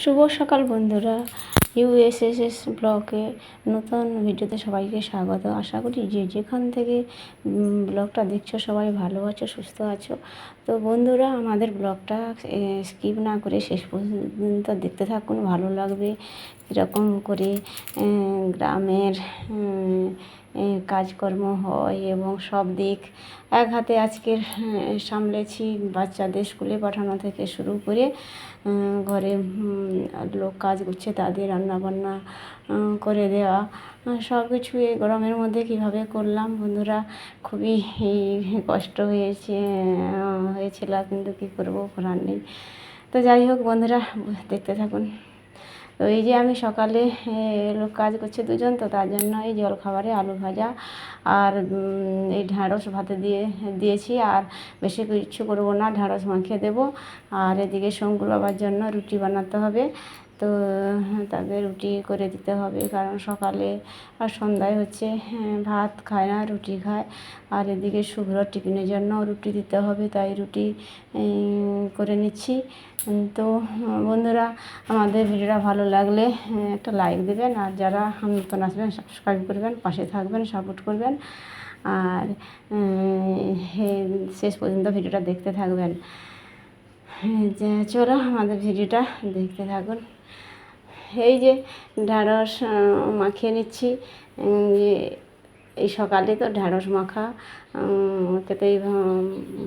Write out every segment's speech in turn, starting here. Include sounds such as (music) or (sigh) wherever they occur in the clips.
শুভ সকাল বন্ধুরা। ইউএসএসএস ব্লগে নতুন ভিডিওতে সবাইকে স্বাগত। আশা করি যে যেখান থেকে ব্লগটা দেখছ সবাই ভালো আছো, সুস্থ আছো। তো বন্ধুরা, আমাদের ব্লগটা স্কিপ না করে শেষ পর্যন্ত দেখতে থাকুন, ভালো লাগবে। কীরকম করে গ্রামের কাজকর্ম হয় এবং সব দিক এক হাতে আজকের সামলেছি বাচ্চাদের স্কুলে পাঠানো থেকে শুরু করে ঘরে লোক কাজ করছে তাদের রান্নাবান্না করে দেওয়া, সব কিছু এই গরমের মধ্যে কীভাবে করলাম বন্ধুরা? খুবই কষ্ট হয়েছে, হয়েছিল, কিন্তু কী করব, করার নেই। তো যাই হোক বন্ধুরা, দেখতে থাকুন। তো এই যে আমি সকালে কাজ করছে দুজন, তো তার জন্য এই জল খাবারে আলু ভাজা আর এই ঢ্যাঁড়স ভাতে দিয়ে, দিয়েছি। আর বেশি কিছু করব না, ঢ্যাঁড়স মাখিয়ে দেবো। আর এদিকে শঙ্কুর বাবার জন্য রুটি বানাতে হবে। তো তাদের রুটি করে দিতে হবে। কারণ সকালে আর সন্ধ্যায় হচ্ছে হ্যাঁ, ভাত খায় না রুটি খায়। আর এদিকে শুভ্র টিফিনের জন্য রুটি দিতে হবে তাই রুটি করে নিচ্ছি। তো বন্ধুরা আমাদের ভিডিওটা ভালো লাগলে একটা লাইক দেবেন। আর যারা নতুন আসবেন সাবস্ক্রাইব করবেন পাশে থাকবেন সাপোর্ট করবেন। আর শেষ পর্যন্ত ভিডিওটা দেখতে থাকবেন। হ্যাঁ, যে চলো আমাদের ভিডিওটা দেখতে থাকুন। এই যে ঢ্যাঁড়স মাখিয়ে নিচ্ছি। যে এই সকালে তো ঢ্যাঁড়স মাখা খেতেই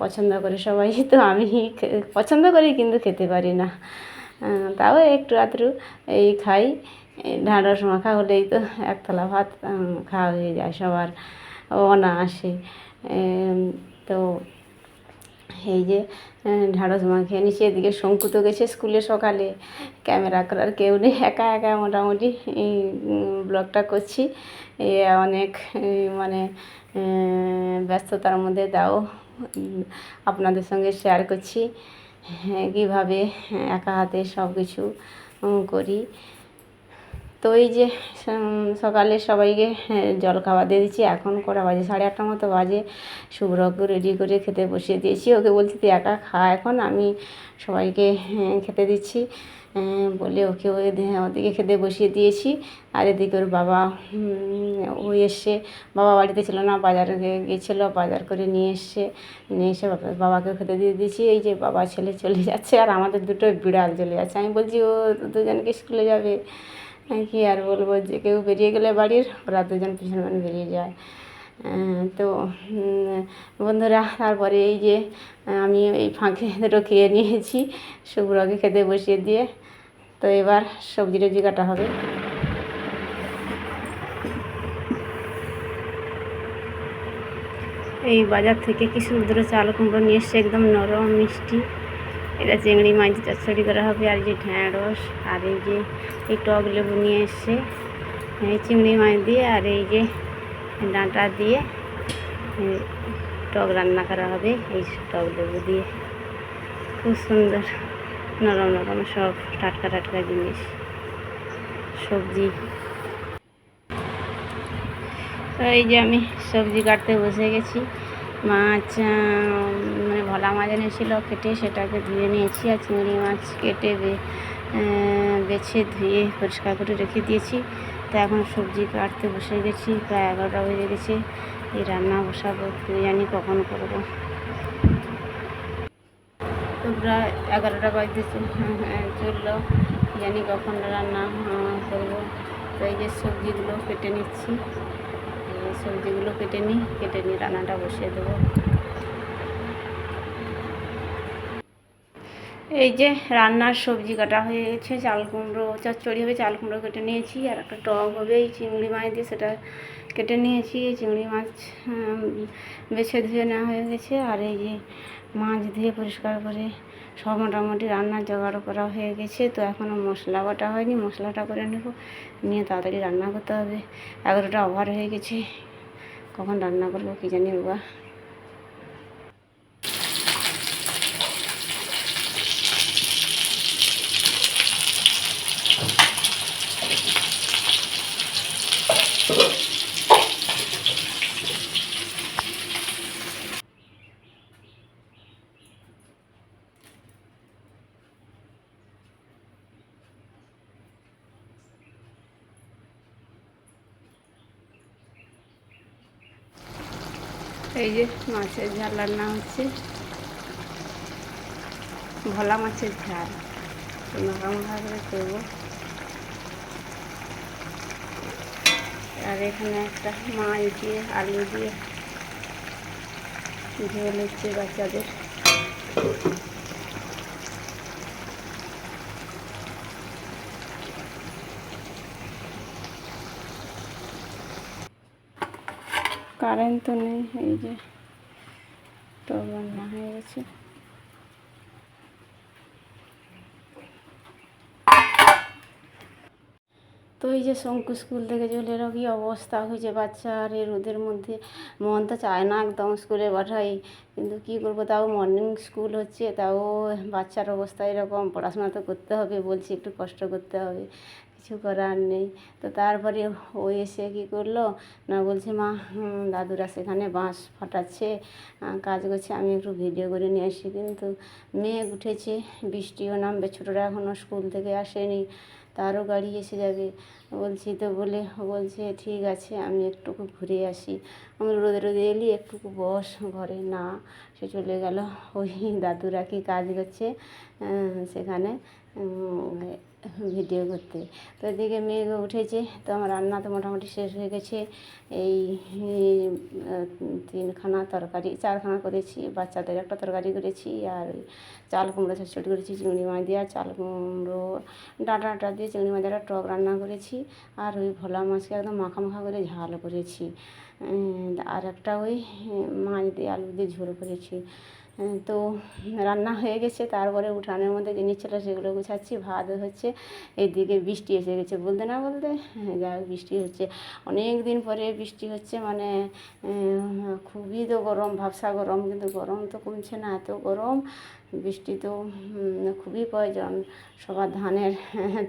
পছন্দ করে সবাই। (laughs) তো আমি পছন্দ করি কিন্তু খেতে পারি না। তাও একটু আধটু এই খাই। ঢ্যাঁড়স মাখা হলেই তো একতলা ভাত খাওয়া হয়ে যায় সবার। অনায়াসে। তো এই যে আহ, ঢ্যাঁড়স মাখিয়ে নিচে এদিকে শঙ্কু তো গেছে স্কুলে সকালে। ক্যামেরা করার কেউ নেই একা একা মোটামুটি ব্লগটা করছি। এ অনেক মানে ব্যস্ততার মধ্যে তাও আপনাদের সঙ্গে শেয়ার করছি। হ্যাঁ, কীভাবে একা হাতে সব কিছু করি। তো এই যে সকালে সবাইকে হ্যাঁ, জল খাওয়া দিয়ে দিচ্ছি। এখন কটা বাজে? সাড়ে আটটা মতো বাজে। শুভ্রকে রেডি করে খেতে বসিয়ে দিয়েছি। ওকে বলছি তুই একা খা এখন আমি সবাইকে হ্যাঁ, খেতে দিচ্ছি। হ্যাঁ, বলে ওকে ওই ওদিকে খেতে বসিয়ে দিয়েছি। আর এদিকে ওর বাবা ও এসছে বাবা বাড়িতে ছিল না বাজারে গেছিল বাজার করে নিয়ে এসছে নিয়ে এসে বাবা- বাবাকেও খেতে দিয়ে দিয়েছি। এই যে বাবা ছেলে চলে যাচ্ছে আর আমাদের দুটো বিড়াল চলে যাচ্ছে। আমি বলছি ও দুজনকে স্কুলে যাবে? কি আর বলব, যে কেউ বেরিয়ে গেলে বাড়ির, ওরা দুজন পিছন পিছন বেরিয়ে যায়। তো বন্ধুরা, তারপরে এই যে আমি এই ফাঁকে খেয়ে নিয়েছি, শুভ্রকে খেতে বসিয়ে দিয়ে। তো এবার সবজি টবজি কাটা হবে। এই বাজার থেকে কি সুন্দর চাল কুমড়ো নিয়ে এসছে, একদম নরম, মিষ্টি। এটা চিংড়ি মাছ চচ্চড়ি করা হবে আর যে ঢ্যাঁড়স আর এই যে এই টক লেবু নিয়ে এসছে। এই চিংড়ি মাছ দিয়ে আর এই যে ডাঁটা দিয়ে টক রান্না করা হবে, এই টক লেবু দিয়ে। খুব সুন্দর, নরম নরম সব টাটকা টাটকা জিনিস, সবজি। এই যে আমি সবজি কাটতে বসে গেছি। মাছ মানে ভোলা মাছ এনেছিল কেটে সেটাকে ধুয়ে নিয়েছি আর চিংড়ি মাছ কেটে বেছে ধুয়ে পরিষ্কার করে রেখে দিয়েছি। তো এখন সবজি কাটতে বসে গেছি প্রায় এগারোটা বেজে গেছে। এই রান্না বসাবো জানি কখন করব। তো প্রায় এগারোটা বাজতে চ- হ্যাঁ, চলল। জানি কখন রান্না করব। তো এই যে সবজিগুলো কেটে নিচ্ছি। সবজিগুলো কেটে নিই, কেটে নিয়ে রান্নাটা বসিয়ে দেবো। এই যে রান্নার সবজি কাটা হয়ে গেছে, চাল কুমড়ো, চচ্চড়ি হবে, চাল কুমড়ো কেটে নিয়েছি, আর একটা টক হবে, এই চিংড়ি মাছ দিয়ে সেটা কেটে নিয়েছি, এই চিংড়ি মাছ বেছে ধুয়ে নেওয়া হয়ে গেছে, আর এই যে মাছ ধুয়ে পরিষ্কার করে সব মোটামুটি রান্নার জোগাড় করা হয়ে গেছে, তো এখনও মশলা বাটা হয়নি, মশলাটা করে নেব, নিয়ে তাড়াতাড়ি রান্না করতে হবে, এগারোটা ওভার হয়ে গেছে। কখন রান্না করব কী জানি বাবা। এই যে মাছের ঝাল রান্না হচ্ছে। ভোলা মাছের ঝাল। মাখা মাখা করে করব? আর এখানে একটা মাছ দিয়ে, আলু দিয়ে ঝোল হচ্ছে বাচ্চাদের। কারেন্ট তো নেই এই যে। তো রান্না হয়ে গেছে। তো এই যে শঙ্কু স্কুল থেকে চলে এলো, কী অবস্থা হয়েছে বাচ্চার এই রোদের মধ্যে মন তো চায় না একদম স্কুলে পাঠাই। কিন্তু কী করব, তাও মর্নিং স্কুল হচ্ছে, তাও বাচ্চার অবস্থা এরকম। পড়াশোনা তো করতে হবে, বলছি একটু কষ্ট করতে হবে, কিছু করার নেই। তো তারপরে ও এসে কী করল, না বলছে, মা দাদুরা সেখানে বাঁশ ফাটাচ্ছে কাজ করছে, আমি একটু ভিডিও করে নিয়ে আসি। কিন্তু মেঘ উঠেছে, বৃষ্টিও নামবে, ছোটোরা এখনও স্কুল থেকে আসেনি। তারও গাড়ি এসে যাবে। বলছি, তো বলে, বলছে, ঠিক আছে, আমি একটুকু ঘুরে আসি। আমি রোদে রোদে এলি, একটুকু বস ঘরে। না। সে চলে গেল। ওই দাদুরা কি কাজ করছে? সেখানে ভিডিও করতে। তো এদিকে মেঘ উঠেছে, তো আমার রান্না তো মোটামুটি শেষ হয়ে গেছে। এই তিনখানা তরকারি, চারখানা করেছি, বাচ্চাদের একটা তরকারি করেছি, আর চাল কুমড়ো চচ্চড়ি করেছি, চিংড়ি মাছ দিয়ে চাল কুমড়ো, ডাঁটা ডাঁটা দিয়ে চিংড়ি মাছ একটা টক রান্না করেছি, আর ওই ভোলা মাছকে একদম মাখা মাখা করে ঝাল করেছি। আর একটা ওই মাছ দিয়ে আলু দিয়ে ঝোল করেছি। তো রান্না হয়ে গেছে। তারপরে উঠানের মধ্যে জিনিস ছিল সেগুলো গুছাচ্ছি ভাত হচ্ছে এদিকে বৃষ্টি এসে গেছে বলতে না বলতে। হ্যাঁ, যা হোক বৃষ্টি হচ্ছে। অনেক দিন পরে বৃষ্টি হচ্ছে মানে খুবই তো গরম ভাবসা গরম কিন্তু গরম তো কমছে না এত গরম। বৃষ্টি তো খুবই প্রয়োজন। সবার ধানের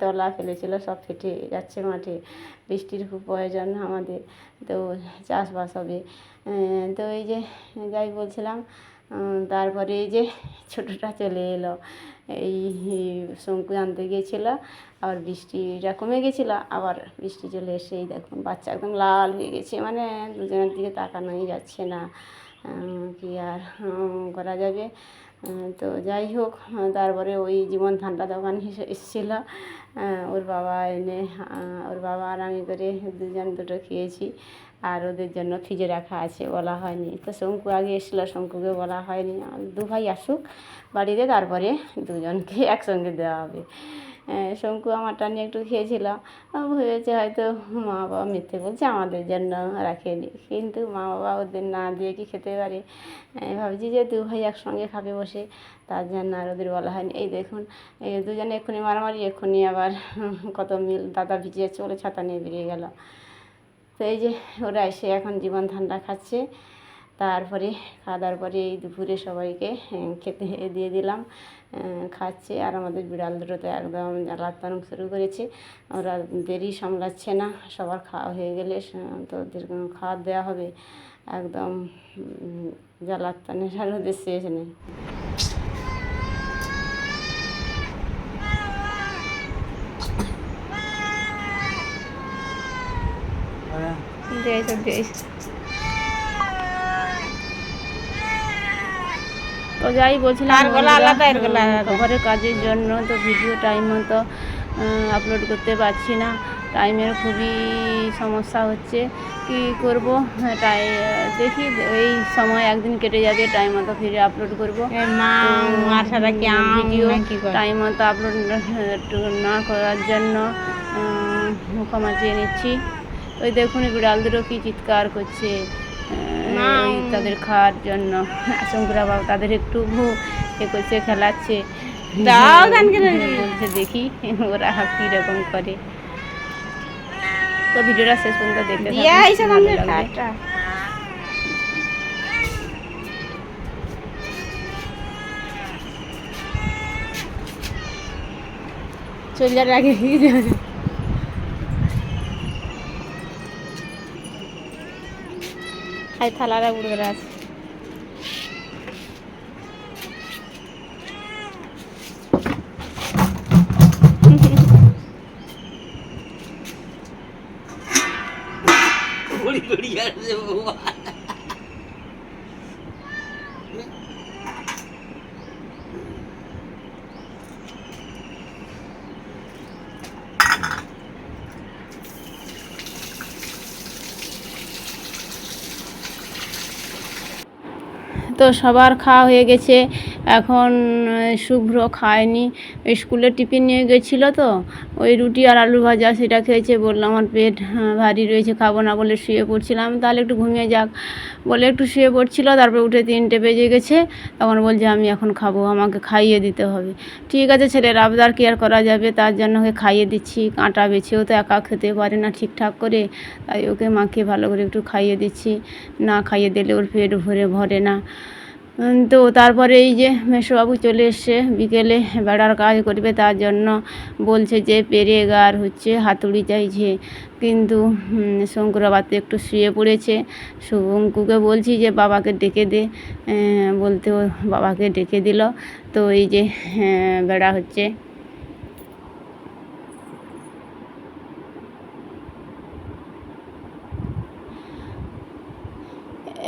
তলা ফেলেছিল সব ফেটে যাচ্ছে মাঠে। বৃষ্টির খুব প্রয়োজন আমাদের। তো চাষবাস হবে। তো এই যে যাই বলছিলাম তারপরে এই যে ছোটোটা চলে এলো। এই শঙ্কু আনতে গিয়েছিল আবার বৃষ্টিটা কমে গেছিল, আবার বৃষ্টি চলে এসে এই দেখুন বাচ্চা একদম লাল হয়ে গেছে মানে দুজনের দিকে তাকানোই যাচ্ছে না। কি আর করা যাবে? তো যাই হোক, তারপরে ওই জীবন ঠান্ডা দোকান এসেছিল। ওর বাবা এনে ওর বাবা আর আমি করে দুজন দুটো খেয়েছি। আর ওদের জন্য ফ্রিজে রাখা আছে বলা হয়নি। তো শঙ্কু আগে এসেছিল শঙ্কুকে বলা হয়নি। দু ভাই আসুক বাড়িতে তারপরে দুজনকে একসঙ্গে দেওয়া হবে। আহ, শঙ্কু আমারটা নিয়ে একটু খেয়েছিল। ভেবেছে হয়তো মা বাবা মিথ্যে বলছে আমাদের জন্য রাখেনি। কিন্তু মা বাবা ওদের না দিয়ে কি খেতে পারে? ভাবছি যে দু ভাই একসঙ্গে খাবে বসে। তার জন্য আর ওদের বলা হয়নি। এই দেখুন এই দুজনে এক্ষুনি মারামারি এক্ষুনি আবার কত মিল দাদা ভিজিয়ে চলে ছাতা নিয়ে বেরিয়ে গেল। তো এই যে ওরা এসে এখন জীবন ঠান্ডা খাচ্ছে। তারপরে খাওয়া দাওয়ার পরে এই দুপুরে সবাইকে খেতে দিয়ে দিলাম খাচ্ছে। আর আমাদের বিড়াল দুটো তো একদম জ্বালাতন শুরু করেছে। ওরা দেরি সামলাচ্ছে না, সবার খাওয়া হয়ে গেলে তো ওদের খাওয়ার দেওয়া হবে। একদম জ্বালাতনের আর ওদের শেষ নেই। দিয়েছে দিয়েছে তো যাই বলছিলাম। ঘরের কাজের জন্য তো ভিডিও টাইম মতো আপলোড করতে পারছি না। টাইমের খুবই সমস্যা হচ্ছে। কি করব? হ্যাঁ, তাই দেখি এই সময় একদিন কেটে যাবে টাইম মতো ফিরে আপলোড করব। ভিডিও টাইম মতো আপলোড না করার জন্য ক্ষমা চেয়ে নিচ্ছি। ওই দেখুন বিড়াল দুটো কি চিৎকার করছে তাদের খাওয়ার জন্য। শঙ্করা বাবু তাদের একটু এ করছে খেলাচ্ছে। দাও গান (laughs) বলছে দেখি ওরা কীরকম করে? তো ভিডিওটা শেষ পর্যন্ত দেখতে আমাদের চলে যাওয়ার আগে। খাই থালারা উড়ে আছে তো সবার খাওয়া হয়ে গেছে। এখন শুভ্র খায়নি। স্কুলে টিফিন নিয়ে গেছিল তো, ওই রুটি আর আলু ভাজা সেটা খেয়েছে, বললাম, আমার পেট ভারী রয়েছে, খাব না বলে শুয়ে পড়ছিলাম। তাহলে একটু ঘুমিয়ে যাক বলে একটু শুয়ে পড়ছিল, তারপরে উঠে তিনটে বেজে গেছে। তখন বলছে, আমি এখন খাব, আমাকে খাইয়ে দিতে হবে। ঠিক আছে ছেলের, আবদার কেয়ার করা যাবে? তার জন্য ওকে খাইয়ে দিচ্ছি, কাঁটা বেছেও তো একা খেতে পারে না ঠিকঠাক করে, তাই ওকে মাকে ভালো করে একটু খাইয়ে দিচ্ছি। না খাইয়ে দিলে ওর পেট ভরে ভরে না। তো তারপরে এই যে মেসোবাবু চলে এসছে, বিকেলে বেড়ার কাজ করবে তার জন্য বলছে যে পেরেক আর হচ্ছে হাতুড়ি চাইছে। কিন্তু শঙ্কুর আবার তো একটু শুয়ে পড়েছে। শুভঙ্কুকে বলছি যে বাবাকে ডেকে দে। বলতে বাবাকে ডেকে দিল। তো এই যে বেড়া হচ্ছে।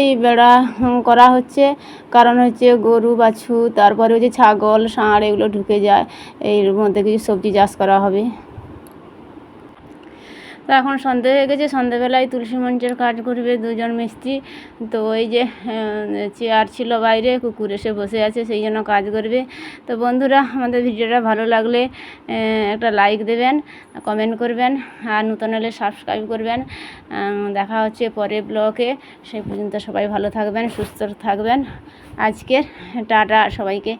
এই বেড়া করা হচ্ছে। কারণ হচ্ছে গরু, বাছুর, তারপরে হচ্ছে ছাগল, ষাঁড়, এগুলো ঢুকে যায়। এর মধ্যে কিছু সবজি চাষ করা হবে। তো এখন সন্ধে হয়ে গেছে, সন্ধেবেলায় তুলসী মঞ্চের কাজ করবে দুজন মিস্ত্রি। তো ওই যে চেয়ার ছিল বাইরে, কুকুর এসে বসে আছে, সেই জন্য কাজ করবে। তো বন্ধুরা, আমাদের ভিডিওটা ভালো লাগলে একটা লাইক দেবেন কমেন্ট করবেন, আর নতুন হলে সাবস্ক্রাইব করবেন। দেখা হচ্ছে পরে ব্লগে সেই পর্যন্ত সবাই ভালো থাকবেন, সুস্থ থাকবেন। আজকের টাটা সবাইকে।